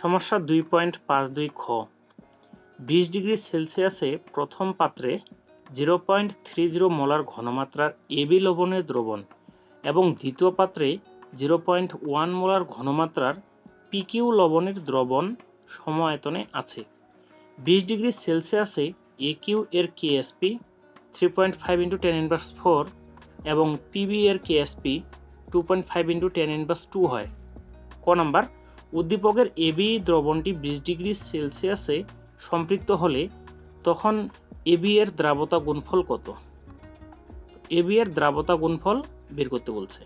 সমস্যা দুই পয়েন্ট পাঁচ দুই খ। বিশ ডিগ্রি সেলসিয়াসে প্রথম পাত্রে zero point three zero molar ঘনমাত্রার এবি লবণের দ্রবণ এবং দ্বিতীয় পাত্রে জিরো পয়েন্ট ওয়ান মোলার ঘনমাত্রার পিকিউ লবণের দ্রবণ সম আয়তনে আছে। বিশ ডিগ্রি সেলসিয়াসে এ কিউ এর KSP three point five into ten inverse four এবং পিবি এর KSP two point five into ten inverse two হয়। ক নাম্বার উদ্দীপকের এবি দ্রবণটি বিশ ডিগ্রি সেলসিয়াসে সম্পৃক্ত হলে তখন এবি এর দ্রাবতা গুণফল কত? এবি এর দ্রাবতা গুণফল বের করতে বলছে।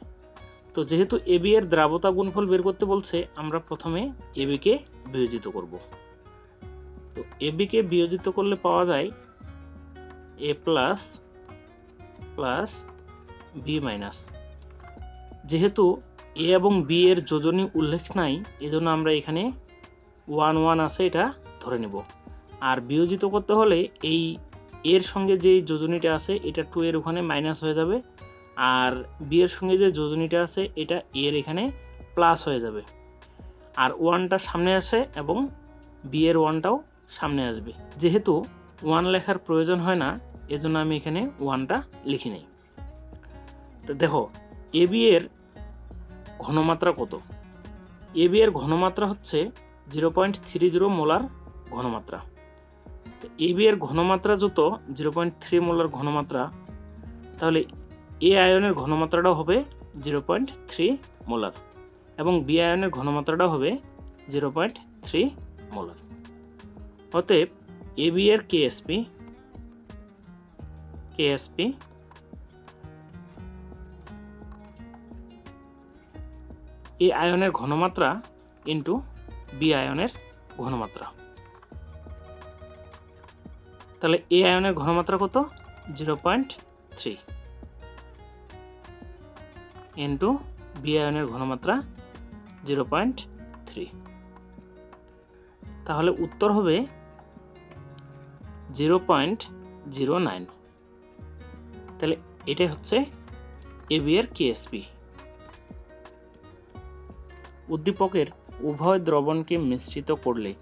তো যেহেতু এবি এর দ্রাবতা গুণফল বের করতে বলছে, আমরা প্রথমে এবি কে বিয়োজিত করব। তো এবি কে বিয়োজিত করলে পাওয়া যায় A plus plus B minus যেহেতু এ এবং বি এর যোজনী উল্লেখ নাই, এজন্য আমরা এখানে ওয়ান ওয়ান আছে এটা ধরে নেব। আর বিয়োজিত করতে হলে এই এর সঙ্গে যে যোজনীটা আছে, এটা টু এর ওখানে মাইনাস হয়ে যাবে, আর বি এর সঙ্গে যে যোজনীটা আছে, এটা এর এখানে প্লাস হয়ে যাবে। আর ওয়ানটা সামনে আসে এবং বি এর ওয়ানটাও সামনে আসবে। যেহেতু ওয়ান লেখার প্রয়োজন হয় না, এজন্য আমি এখানে ওয়ানটা লিখি নাই। তো দেখো এ বি এর ঘনমাত্রা কত? এ বি এর ঘনমাত্রা হচ্ছে zero point three zero molar ঘনমাত্রা। এ বি এর ঘনমাত্রা যত, জিরো পয়েন্ট থ্রি মোলার ঘনমাত্রা, তাহলে এ আয়নের ঘনমাত্রাটা হবে জিরো পয়েন্ট থ্রি মোলার এবং বি আয়নের ঘনমাত্রাটা হবে জিরো পয়েন্ট থ্রি মোলার। অতএব এ বি এর কেএসপি কেএসপি এ আয়নের ঘনমাত্রা ইন্টু বি আয়নের ঘনমাত্রা। তাহলে এ আয়নের ঘনমাত্রা কত? Zero point three. Into B আয়নের ঘনমাত্রা জিরো পয়েন্ট থ্রি। তাহলে উত্তর হবে জিরো পয়েন্ট জিরো নাইন। তাহলে এটাই হচ্ছে এ বি এর কেএসপি উদ্দীপকের উভয় দ্রবণকে মিশ্রিত করলে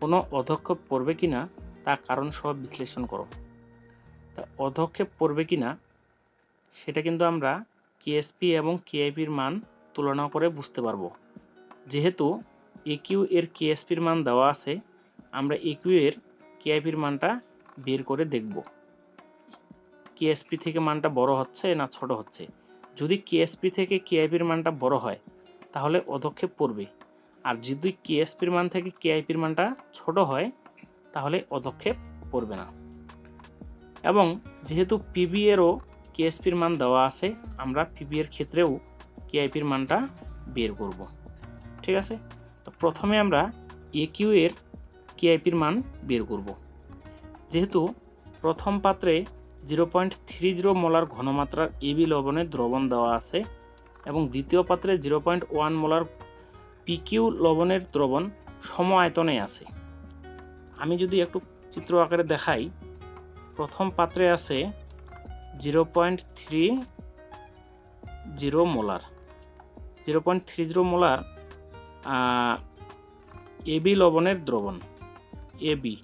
কোনো অধক্ষেপ পড়বে কি না তা কারণ সহ বিশ্লেষণ করো। তা অধক্ষেপ পড়বে কি না সেটা কিন্তু আমরা কেএসপি এবং কেআইপির মান তুলনা করে বুঝতে পারব। যেহেতু একিউ এর কেএসপির মান দেওয়া আছে, আমরা একিউ এর কেআইপির মানটা বের করে দেখব। কেএসপি থেকে মানটা বড় হচ্ছে না ছোট হচ্ছে? যদি কেএসপি থেকে কেআইপির মানটা বড় হয় তাহলে অধক্ষেপ পড়বে আর যদি কেএসপির মান থেকে কেআইপির মানটা ছোট হয়, তাহলে অধক্ষেপ পড়বে না। এবং যেহেতু পিবি এরও কেএসপির মান দেওয়া আছে, আমরা পিবি এর ক্ষেত্রেও কেআইপির মানটা বের করব। ঠিক আছে? তো প্রথমে আমরা একিউ এর কেআইপির মান বের করব। যেহেতু প্রথম পাত্রে zero point three zero molar ঘনমাত্রার এবি লবণের দ্রবণ দেওয়া আছে এবং দ্বিতীয় পাত্রে zero point one molar PQ লবণের দ্রবণ সম আয়তনে আছে। আমি যদি একটু চিত্র আকারে দেখাই, প্রথম পাত্রে আছে zero point three zero molar. Zero point three zero molar AB লবণের দ্রবণ এবি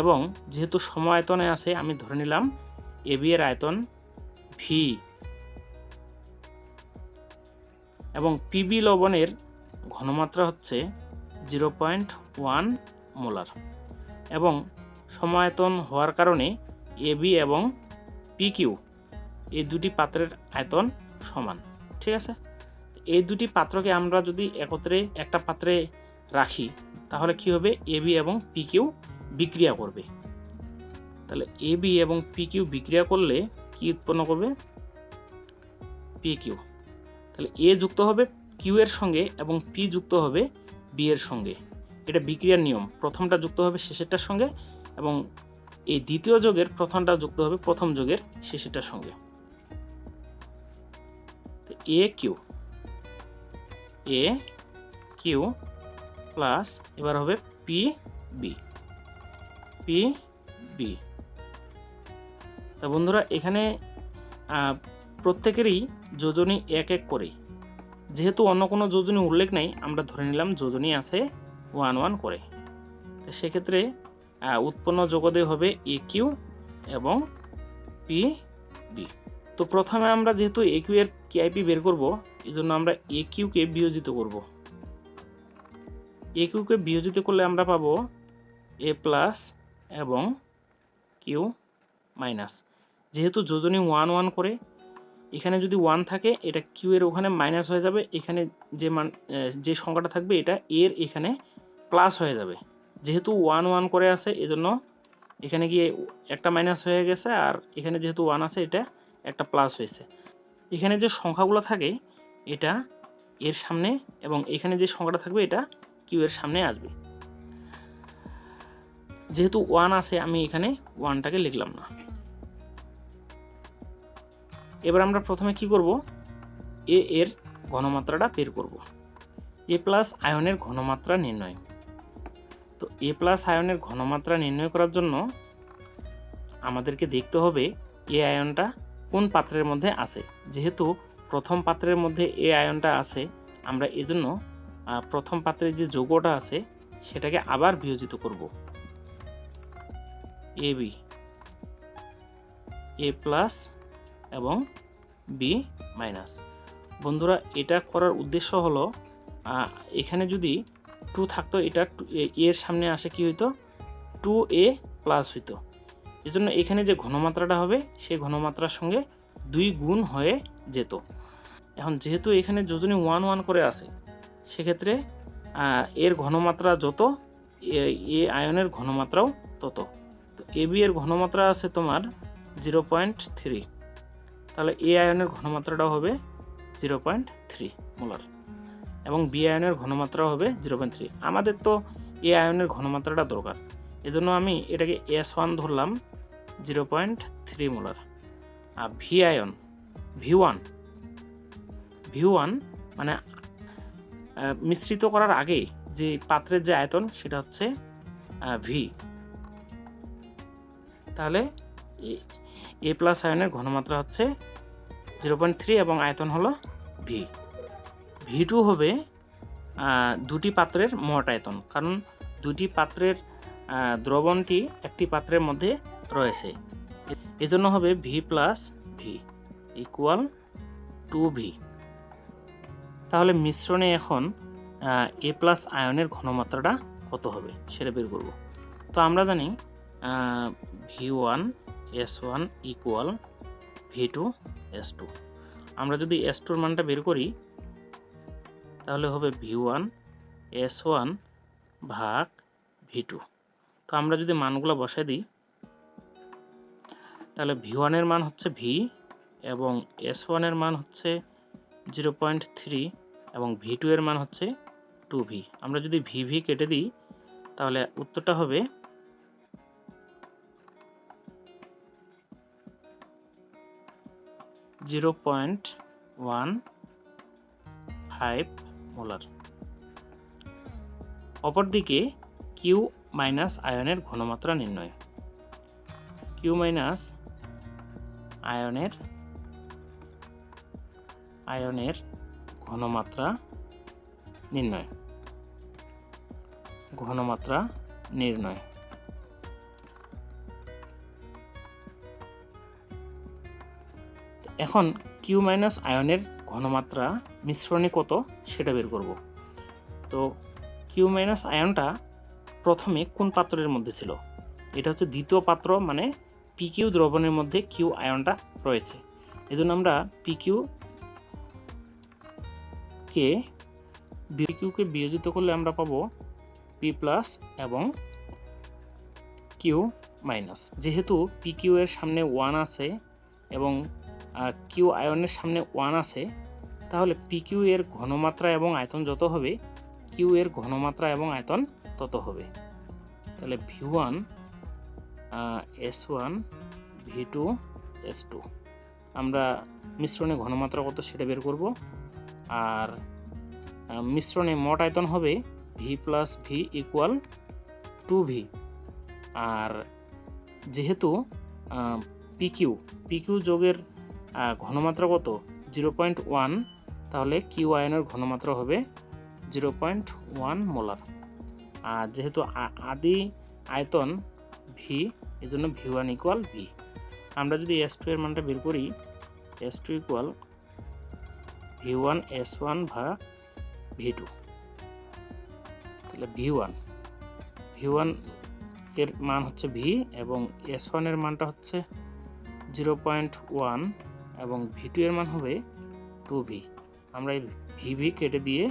এবং যেহেতু সম আয়তনে আছে, আমি ধরে নিলাম এবি এর আয়তন ভি। এবং পিবি লবণের ঘনমাত্রা হচ্ছে জিরো পয়েন্ট ওয়ান মোলার এবং সমায়তন হওয়ার কারণে এবি এবং পিকিউ এই দুটি পাত্রের আয়তন সমান, ঠিক আছে? এই দুটি পাত্রকে আমরা যদি একত্রে একটা পাত্রে রাখি, তাহলে কি হবে? এবি এবং পিকিউ বিক্রিয়া করবে। তাহলে এবি এবং পিকিউ বিক্রিয়া করলে কি উৎপন্ন করবে? পিকিউ তাহলে এ যুক্ত হবে কিউ এর সঙ্গে এবং পি যুক্ত হবে বি এর সঙ্গে। এটা বিক্রিয়ার নিয়ম। প্রথমটা যুক্ত হবে শেষেরটার সঙ্গে এবং এই দ্বিতীয় যোগের প্রথমটা যুক্ত হবে প্রথম যোগের শেষেরটার সঙ্গে। A Q A Q plus এবার হবে পি বি পি বি তা বন্ধুরা, এখানে প্রত্যেকেরই যোজনী এক এক করে যেহেতু অন্য কোনো যোজনী উল্লেখ নেই, আমরা ধরে নিলাম যোজনী আছে ওয়ান ওয়ান করে। সেক্ষেত্রে উৎপন্ন যোগদে হবে এ কিউ এবং পি বি তো প্রথমে আমরা যেহেতু এ কিউ এর কেআইপি বের করব এই জন্য আমরা এ কিউকে বিয়োজিত করব। এ কিউকে বিয়োজিত করলে আমরা পাবো এ প্লাস এবং কিউ মাইনাস। যেহেতু যোজনী ওয়ান ওয়ান করে এখানে যদি ওয়ান থাকে, এটা কিউ এর ওখানে মাইনাস হয়ে যাবে। এখানে যে মান যে সংখ্যাটা থাকবে, এটা এর এখানে প্লাস হয়ে যাবে। যেহেতু ওয়ান ওয়ান করে আছে, এজন্য এখানে গিয়ে একটা মাইনাস হয়ে গেছে, আর এখানে যেহেতু ওয়ান আছে, এটা একটা প্লাস হয়েছে। এখানে যে সংখ্যাগুলো থাকে, এটা এর সামনে এবং এখানে যে সংখ্যাটা থাকবে, এটা কিউ এর সামনে আসবে। যেহেতু ওয়ান আছে, আমি এখানে ওয়ানটাকে লিখলাম না। এবার আমরা প্রথমে কি করব? এ এর ঘনমাত্রাটা বের করব। এ প্লাস আয়নের ঘনমাত্রা নির্ণয়। তো এ প্লাস আয়নের ঘনমাত্রা নির্ণয় করার জন্য আমাদেরকে দেখতে হবে এ আয়নটা কোন পাত্রের মধ্যে আছে। যেহেতু প্রথম পাত্রের মধ্যে এ আয়নটা আছে, আমরা এজন্য প্রথম পাত্রের যে যৌগটা আছে, সেটাকে আবার বিয়োজিত করব। এ বি এ প্লাস এবং বি মাইনাস বন্ধুরা, এটা করার উদ্দেশ্য হলো এখানে যদি টু থাকতো, এটা এর সামনে আসে কি হইতো? টু এ প্লাস হইতো। এজন্য এখানে যে ঘনমাত্রাটা হবে, সেই ঘনমাত্রার সঙ্গে দুই গুণ হয়ে যেত। এখন যেহেতু এখানে যোজনী ওয়ান ওয়ান করে আছে, সেক্ষেত্রে এর ঘনমাত্রা যত, এ- আয়নের ঘনমাত্রাও তত। তো এ বি এর ঘনমাত্রা আছে তোমার জিরো পয়েন্ট থ্রি তাহলে এ আয়নের ঘনমাত্রাটাও হবে জিরো পয়েন্ট থ্রি মোলার। এবং বি আয়নের ঘনমাত্রা হবে জিরো পয়েন্ট থ্রি আমাদের তো এ আয়নের ঘনমাত্রাটা দরকার। এজন্য আমি এটাকে এস ওয়ান ধরলাম জিরো পয়েন্ট থ্রি মোলার। আর ভি আয়ন ভি ওয়ান ভি ওয়ান মানে মিশ্রিত করার আগে যে পাত্রের যে আয়তন সেটা হচ্ছে ভি তাহলে এ প্লাস আয়নের ঘনমাত্রা হচ্ছে জিরো পয়েন্ট থ্রি এবং আয়তন হলো ভি ভি টু হবে দুটি পাত্রের মোট আয়তন। কারণ দুটি পাত্রের দ্রবণটি একটি পাত্রের মধ্যে রয়েছে। এজন্য হবে V plus V equal to V তাহলে মিশ্রণে এখন এ প্লাস আয়নের ঘনমাত্রাটা কত হবে সেটা বের করব। তো আমরা জানি V one S one equal V two S two আমরা যদি এস টুর মানটা বের করি, তাহলে হবে ভি ওয়ান এস ওয়ান ভাগ ভি টু তো আমরা যদি মানগুলো বসাই দিই, তাহলে ভি ওয়ানের মান হচ্ছে ভি এবং এস ওয়ানের মান হচ্ছে জিরো পয়েন্ট থ্রি এবং ভি টু এর মান হচ্ছে টু ভি আমরা যদি ভি ভি কেটে দিই, তাহলে উত্তরটা হবে zero point one five molar. অপরদিকে কিউ মাইনাস আয়নের ঘনমাত্রা নির্ণয়। কিউ মাইনাস আয়নের আয়নের ঘনমাত্রা নির্ণয়। ঘনমাত্রা নির্ণয়। এখন কিউ মাইনাস আয়নের ঘনমাত্রা মিশ্রণে কত সেটা বের করব। তো কিউ মাইনাস আয়নটা প্রথমে কোন পাত্রের মধ্যে ছিল? এটা হচ্ছে দ্বিতীয় পাত্র মানে পিকিউ দ্রবণের মধ্যে কিউ আয়নটা রয়েছে। এজন্য আমরা পিকিউ কে বিকিউকে বিয়োজিত করলে আমরা পাবো পি প্লাস এবং কিউ মাইনাস যেহেতু পিকিউ এর সামনে ওয়ান আছে এবং কিউ আয়নের সামনে ওয়ান আছে, তাহলে পিকিউ এর ঘনমাত্রা এবং আয়তন যত হবে কিউ এর ঘনমাত্রা এবং আয়তন তত হবে। তাহলে V one S one V two S two আমরা মিশ্রণে ঘনমাত্রা কত সেটা বের করব, আর মিশ্রণে মোট আয়তন হবে V plus V equal to V আর যেহেতু পিকিউ পিকিউ যোগের ঘনমাত্রা কত? জিরো পয়েন্ট ওয়ান তাহলে কিউ আয়নের ঘনমাত্রা হবে জিরো পয়েন্ট ওয়ান মোলার আর যেহেতু আদি আয়তন ভি এই জন্য ভি ওয়ান ইকুয়াল ভি আমরা যদি এস টু এর মানটা বের করি S two equal V one S one ভা ভি টু তাহলে ভি ওয়ান ভি ওয়ানের মান হচ্ছে ভি এবং এস ওয়ানের মানটা হচ্ছে জিরো পয়েন্ট ওয়ান এবং ভি টু এর মান হবে টু ভি আমরা এই ভি ভি কেটে দিয়ে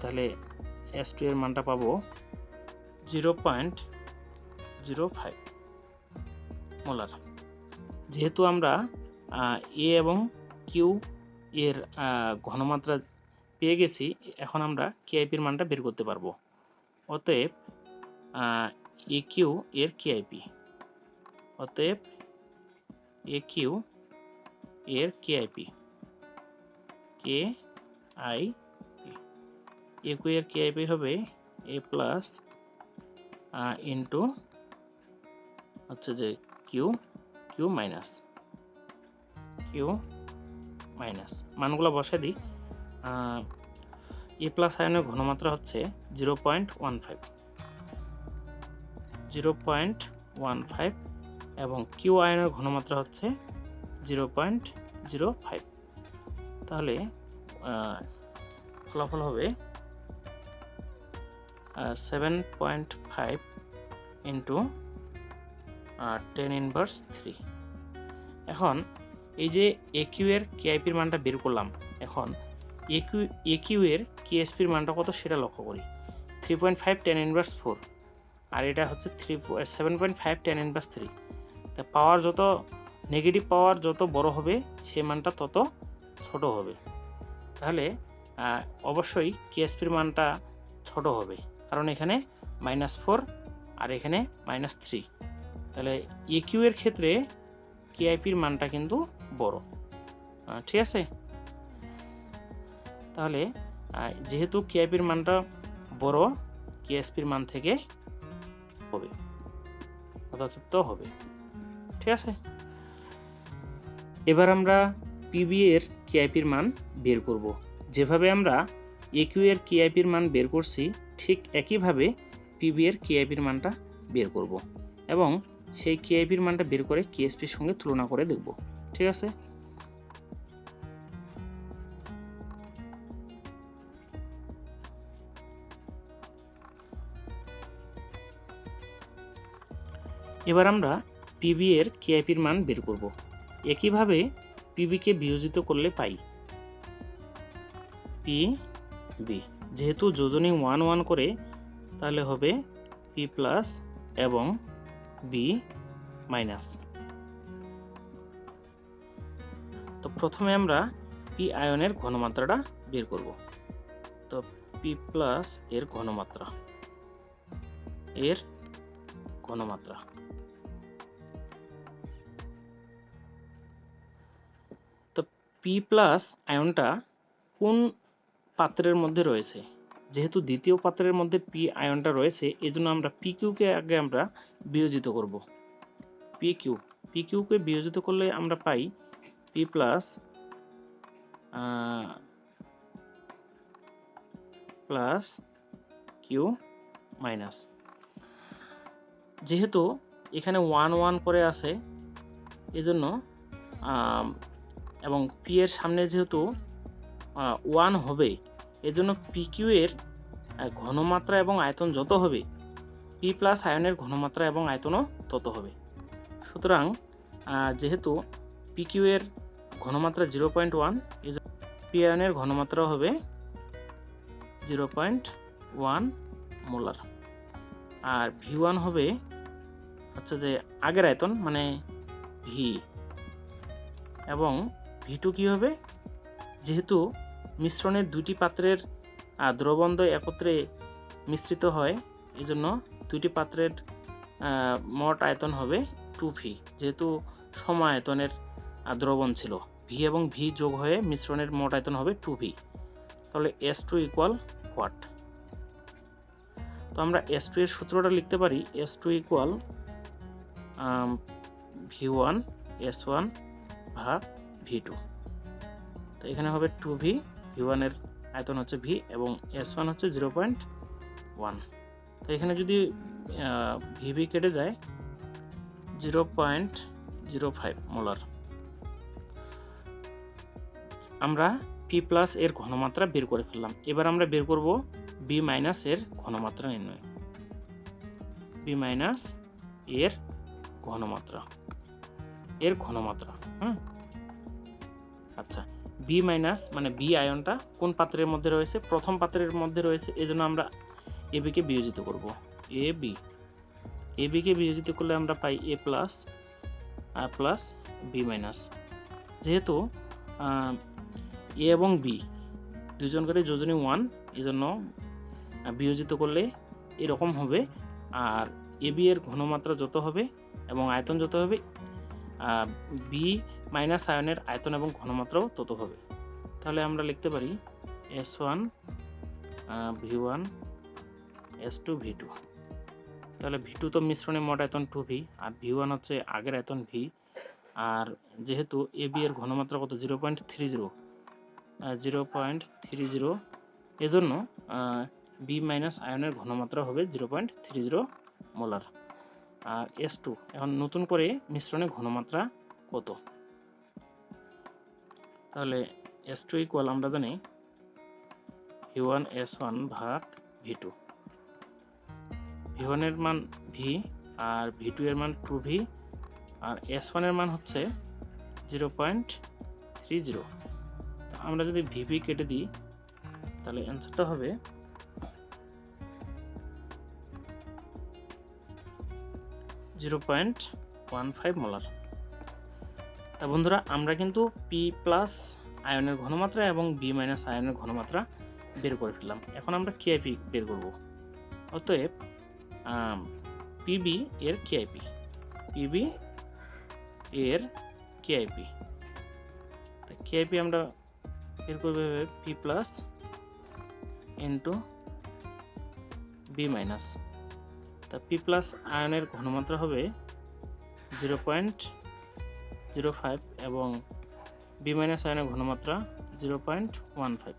তাহলে এস টু এর মানটা পাবো zero point zero five molar যেহেতু আমরা এ এবং কিউ এর ঘনমাত্রা পেয়ে গেছি, এখন আমরা কেআইপির মানটা বের করতে পারব। অতএব এ কিউ এর কেআইপি অতএব এ কিউ এর KIP K I A Q এর কেআইপি হবে এ প্লাস ইন্টু হচ্ছে যে Q Q minus Q minus মানগুলো বসে দিই। এ প্লাস আয়নের ঘনমাত্রা হচ্ছে zero point one five zero point one five এবং কিউ আয়নের ঘনমাত্রা হচ্ছে জিরো পয়েন্ট জিরো ফাইভ। তাহলে ফলাফল হবে seven point five into ten inverse three এখন, এই যে একিউ এর কেআইপির মানটা বের করলাম, এখন একিউ একিউ এর কেএসপির মানটা কত সেটা লক্ষ্য করি। Three point five ten inverse four আর এটা হচ্ছে three seven point five ten inverse three তা পাওয়ার যত নেগেটিভ পাওয়ার যত বড় হবে, সে মানটা তত ছোট হবে। তাহলে অবশ্যই কেএসপির মানটা ছোট হবে। কারণ এখানে মাইনাস ফোর আর এখানে মাইনাস থ্রি তাহলে ইকিউ এর ক্ষেত্রে কেআইপির মানটা কিন্তু বড়। ঠিক আছে? তাহলে যেহেতু কেআইপির মানটা বড় কেএসপির মান থেকে হবে। পদক্ষিপ্ত হবে। ঠিক আছে? এবার আমরা পিবি এর কেআইপির মান বের করব। যেভাবে আমরা একিউ এর কেআইপির মান বের করছি, ঠিক একইভাবে পিবি এর কেআইপির মানটা বের করব এবং সেই কেআইপির মানটা বের করে কেএসপির সঙ্গে তুলনা করে দেখব। ঠিক আছে? এবার আমরা পিবি এর কেআইপির মান বের করব। একইভাবে পিবিকে বিয়োজিত করলে পাই। P B. যেহেতু যোজনী ওয়ান ওয়ান করে, তাহলে হবে পি প্লাস এবং বি মাইনাস। তো প্রথমে আমরা পি আয়নের ঘনমাত্রাটা বের করব। তো পি প্লাস এর ঘনমাত্রা। এর ঘনমাত্রা। পি প্লাস আয়নটা কোন পাত্রের মধ্যে রয়েছে? যেহেতু দ্বিতীয় পাত্রের মধ্যে পি আয়নটা রয়েছে, এজন্য আমরা পি কিউকে আগে আমরা বিয়োজিত করব। পি কিউ পি কিউকে বিয়োজিত করলে আমরা পাই P plus plus Q minus যেহেতু এখানে ওয়ান ওয়ান করে আছে, এজন্য এবং পি এর সামনে যেহেতু ওয়ান হবে, এজন্য পি কিউ এর ঘনমাত্রা এবং আয়তন যত হবে পি প্লাস আয়নের ঘনমাত্রা এবং আয়তনও তত হবে। সুতরাং যেহেতু পি কিউ এর ঘনমাত্রা জিরো পয়েন্ট ওয়ান পি আয়নের ঘনমাত্রা হবে জিরো পয়েন্ট ওয়ান মোলার আর ভি ওয়ান হবে হচ্ছে যে আগের আয়তন মানে ভি এবং ভি টু কী হবে? যেহেতু মিশ্রণের দুটি পাত্রের দ্রবণদ্ব একত্রে মিশ্রিত হয় এই জন্য দুটি পাত্রের মোট আয়তন হবে টু ভি যেহেতু সম আয়তনের দ্রবণ ছিল। ভি এবং ভি যোগ হয়ে মিশ্রণের মোট আয়তন হবে টু ভি তাহলে এস টু ইকুয়াল হোয়াট তো আমরা এস টু এর সূত্রটা লিখতে পারি S two equal V one S one ভাগ ভি টু তো এখানে হবে টু ভি ভি ওয়ানের আয়তন হচ্ছে ভি এবং এস ওয়ান হচ্ছে জিরো পয়েন্ট ওয়ান তো এখানে যদি ভিভি কেটে যায় zero point zero five molar আমরা পি প্লাস এর ঘনমাত্রা বের করে ফেললাম। এবার আমরা বের করব বি মাইনাস এর ঘনমাত্রা নির্ণয়। বি মাইনাস এর ঘনমাত্রা। এর ঘনমাত্রা, হুম? আচ্ছা বি মাইনাস মানে বি আয়নটা কোন পাত্রের মধ্যে রয়েছে? প্রথম পাত্রের মধ্যে রয়েছে, এজন্য আমরা এ বিকে বিয়োজিত করব। এ বি এ বিকে বিয়োজিত করলে আমরা পাই এ প্লাস আর প্লাস বি মাইনাস যেহেতু এ এবং বি দুজনকারই যোজনী ওয়ান এই জন্য বিয়োজিত করলে এরকম হবে। আর এ বি এর ঘনমাত্রা যত হবে এবং আয়তন যত হবে বি মাইনাস আয়নের আয়তন এবং ঘনমাত্রাও তত হবে। তাহলে আমরা লিখতে পারি S one V one S two V two তাহলে ভি টু তো মিশ্রণে মোট আয়তন টু ভি আর ভি ওয়ান হচ্ছে আগের আয়তন ভি আর যেহেতু এ বি এর ঘনমাত্রা কত? Zero point three zero zero point three zero এজন্য বি মাইনাস আয়নের ঘনমাত্রা হবে zero point three zero molar আর এস টু এখন নতুন করে মিশ্রণে ঘনমাত্রা কত? তাহলে এস টু ইকুয়াল আমরা জানি ভি ওয়ান এস ওয়ান ভাগ ভি টু ভি ওয়ানের মান ভি আর ভি টু এর মান টু ভি আর এস ওয়ানের মান হচ্ছে জিরো পয়েন্ট থ্রি জিরো আমরা যদি ভিভি কেটে দিই, তাহলে অ্যান্সারটা হবে zero point one five molar তা বন্ধুরা, আমরা কিন্তু পি প্লাস আয়নের ঘনমাত্রা এবং বি মাইনাস আয়নের ঘনমাত্রা বের করে ফেললাম। এখন আমরা কেআইপি বের করব। অতএব পিবি এর কেআইপি পিবি এর কেআইপি কেআইপি আমরা বের করব P plus into B minus তা পি প্লাস আয়নের ঘনমাত্রা হবে জিরো পয়েন্ট জিরো ফাইভ এবং বি মাইনাস আয়নের ঘনমাত্রা জিরো পয়েন্ট ওয়ান ফাইভ।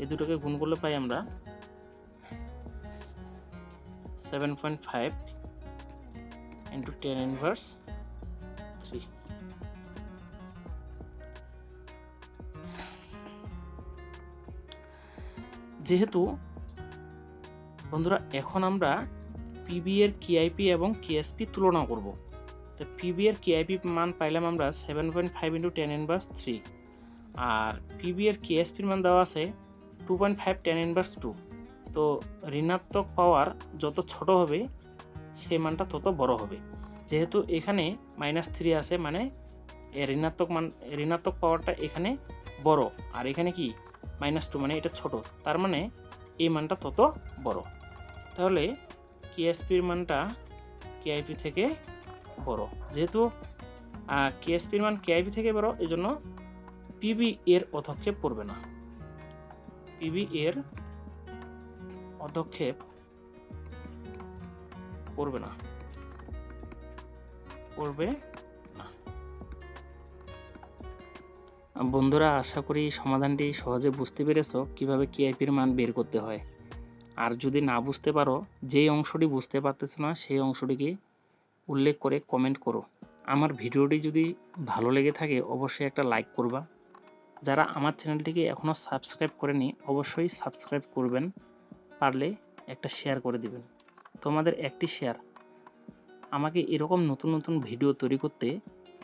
এই দুটোকে গুণ করলে পাই আমরা seven point five into ten inverse three. যেহেতু বন্ধুরা, এখন আমরা পিবি এর কেআইপি এবং কেএসপি তুলনা করব। তো পিবি এর কেআইপি মান পাইলাম আমরা seven point five into ten inverse three আর পিবি এর কেএসপির মান দেওয়া আছে two point five ten inverse two তো ঋণাত্মক পাওয়ার যত ছোট হবে, সেই মানটা তত বড় হবে। যেহেতু এখানে মাইনাস থ্রি আছে মানে ঋণাত্মক মান, ঋণাত্মক পাওয়ারটা এখানে বড়। আর এখানে কি? মাইনাস টু মানে এটা ছোট। তার মানে এই মানটা তত বড়। তাহলে কেএসপির মানটা কেআইপি থেকে বড়। যেহেতু কেএসপির মান কেআইপি থেকে বড় এই জন্য পিবি এর অধক্ষেপ পড়বে না। পিবি এর অধক্ষেপ পড়বে না। পড়বে বন্ধুরা, আশা করি সমাধানটি সহজে বুঝতে পেরেছ, কীভাবে কেআইপির মান বের করতে হয়। আর যদি না বুঝতে পারো, যেই অংশটি বুঝতে পারতেছো না, সেই অংশটিকে উল্লেখ করে কমেন্ট করো। আমার ভিডিওটি যদি ভালো লেগে থাকে, অবশ্যই একটা লাইক করবা। যারা আমার চ্যানেলটিকে এখনও সাবস্ক্রাইব করেনি, অবশ্যই সাবস্ক্রাইব করবেন। পারলে একটা শেয়ার করে দিবেন। তোমাদের একটি শেয়ার আমাকে এরকম নতুন নতুন ভিডিও তৈরি করতে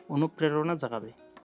অনুপ্রেরণা জাগাবে।